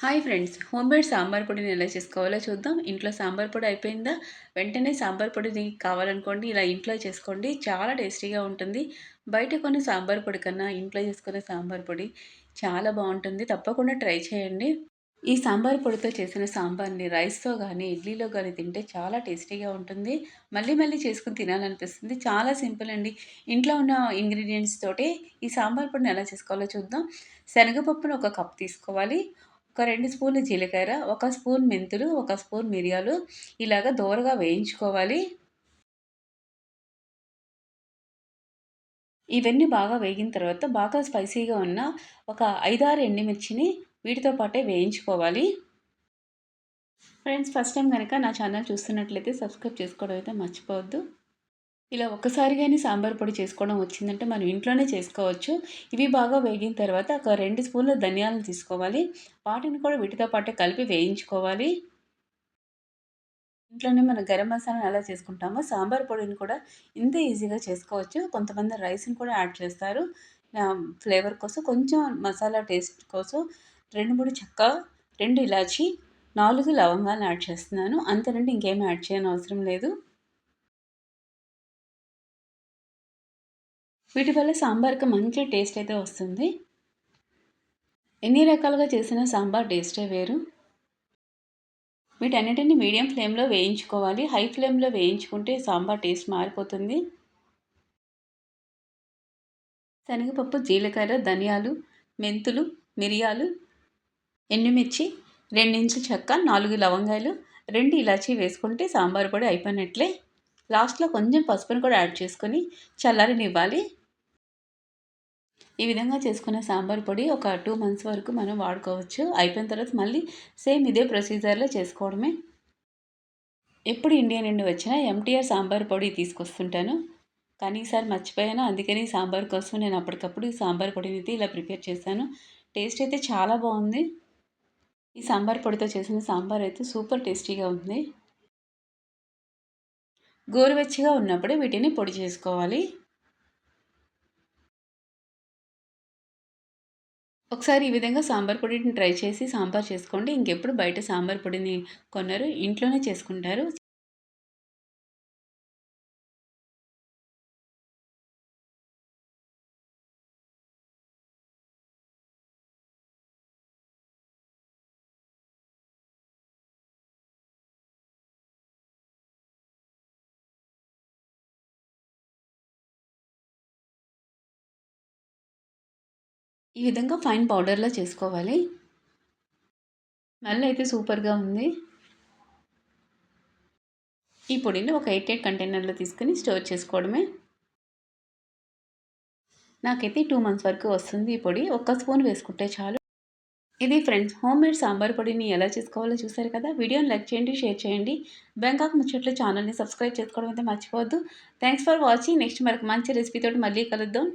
Hi friends homemade sambar పొడిని ఎలా చేసుకోవాలో చూద్దాం. ఇంట్లో సాంబార్ పొడి అయిపోయిందా? వెంటనే సాంబార్ పొడిని కావాలనుకోండి ఇలా ఇంట్లో చేసుకోండి. చాలా టేస్టీగా ఉంటుంది. బయట కొన్ని సాంబార్ పొడి కన్నా ఇంట్లో చేసుకునే సాంబార్ పొడి చాలా బాగుంటుంది. తప్పకుండా ట్రై చేయండి. ఈ సాంబార్ పొడితో చేసిన సాంబార్ని రైస్తో కానీ ఇడ్లీలో కానీ తింటే చాలా టేస్టీగా ఉంటుంది. మళ్ళీ మళ్ళీ చేసుకుని తినాలనిపిస్తుంది. చాలా సింపుల్ అండి. ఇంట్లో ఉన్న ఇంగ్రీడియంట్స్ తోటే ఈ సాంబార్ పొడిని ఎలా చేసుకోవాలో చూద్దాం. శనగపప్పును ఒక కప్ తీసుకోవాలి. ఒక రెండు స్పూన్లు జీలకర్ర ఒక స్పూన్ మెంతులు ఒక స్పూన్ మిరియాలు ఇలాగ దోరగా వేయించుకోవాలి. ఇవన్నీ బాగా వేగిన తర్వాత బాగా స్పైసీగా ఉన్న ఒక ఐదారు ఎండుమిర్చిని వీటితో పాటే వేయించుకోవాలి. ఫ్రెండ్స్ ఫస్ట్ టైం కనుక నా ఛానల్ చూస్తున్నట్లయితే సబ్స్క్రైబ్ చేసుకోవడం అయితే మర్చిపోవద్దు. ఇలా ఒక్కసారి కానీ సాంబార్ పొడి చేసుకోవడం వచ్చిందంటే మనం ఇంట్లోనే చేసుకోవచ్చు. ఇవి బాగా వేగిన తర్వాత ఒక రెండు స్పూన్ల ధనియాలను తీసుకోవాలి. వాటిని కూడా వీటితో పాటు కలిపి వేయించుకోవాలి. ఇంట్లోనే మనం గరం మసాలాను ఎలా చేసుకుంటామో సాంబార్ పొడిని కూడా ఇంత ఈజీగా చేసుకోవచ్చు. కొంతమంది రైస్ని కూడా యాడ్ చేస్తారు. ఫ్లేవర్ కోసం కొంచెం మసాలా టేస్ట్ కోసం రెండు మూడు చెక్క రెండు ఇలాచి నాలుగు లవంగాలను యాడ్ చేస్తున్నాను. అంతేనంటే ఇంకేం యాడ్ చేయని అవసరం లేదు. వీటి వల్ల సాంబార్కి మంచి టేస్ట్ అయితే వస్తుంది. ఎన్ని రకాలుగా చేసిన సాంబార్ టేస్టే వేరు. వీటన్నిటిని మీడియం ఫ్లేమ్లో వేయించుకోవాలి. హై ఫ్లేమ్లో వేయించుకుంటే సాంబార్ టేస్ట్ మారిపోతుంది. శనగపప్పు జీలకర్ర ధనియాలు మెంతులు మిరియాలు ఎండుమిర్చి రెండించు చెక్క నాలుగు లవంగాలు రెండు ఇలాచీ వేసుకుంటే సాంబార్ పొడి అయిపోయినట్లే. లాస్ట్లో కొంచెం పసుపును కూడా యాడ్ చేసుకొని చల్లారనివ్వాలి. ఈ విధంగా చేసుకున్న సాంబార్ పొడి ఒక టూ మంత్స్ వరకు మనం వాడుకోవచ్చు. అయిపోయిన తర్వాత మళ్ళీ సేమ్ ఇదే ప్రొసీజర్లో చేసుకోవడమే. ఎప్పుడు ఇండియా నుండి వచ్చినా ఎంటీఆర్ సాంబార్ పొడి తీసుకొస్తుంటాను. కానీ ఈసారి మర్చిపోయాను. అందుకని సాంబార్ కోసం నేను అప్పటికప్పుడు ఈ సాంబార్ పొడిని అయితే ఇలా ప్రిపేర్ చేశాను. టేస్ట్ అయితే చాలా బాగుంది. ఈ సాంబార్ పొడితో చేసిన సాంబార్ అయితే సూపర్ టేస్టీగా ఉంది. గోరువెచ్చగా ఉన్నప్పుడే వీటిని పొడి చేసుకోవాలి. ఒకసారి ఈ విధంగా సాంబార్ పొడిని ట్రై చేసి సాంబార్ చేసుకోండి. ఇంకెప్పుడు బయట సాంబార్ పొడిని కొన్నారు ఇంట్లోనే చేసుకుంటారు. ఈ విధంగా ఫైన్ పౌడర్లో చేసుకోవాలి. స్మెల్ అయితే సూపర్గా ఉంది. ఈ పొడిని ఒక ఎయిట్ ఎయిట్ కంటైనర్లో తీసుకుని స్టోర్ చేసుకోవడమే. నాకైతే టూ మంత్స్ వరకు వస్తుంది ఈ పొడి. ఒక్క స్పూన్ వేసుకుంటే చాలు. ఇది ఫ్రెండ్స్ హోమ్ మేడ్ సాంబార్ పొడిని ఎలా చేసుకోవాలో చూసారు కదా? వీడియోని లైక్ చేయండి షేర్ చేయండి. బ్యాంకాక్ ముచ్చట్లు ఛానల్ని సబ్స్క్రైబ్ చేసుకోవడం అయితే మర్చిపోవద్దు. థ్యాంక్స్ ఫర్ వాచింగ్ నెక్స్ట్ మరొక మంచి రెసిపీతో మళ్ళీ కలుద్దాం.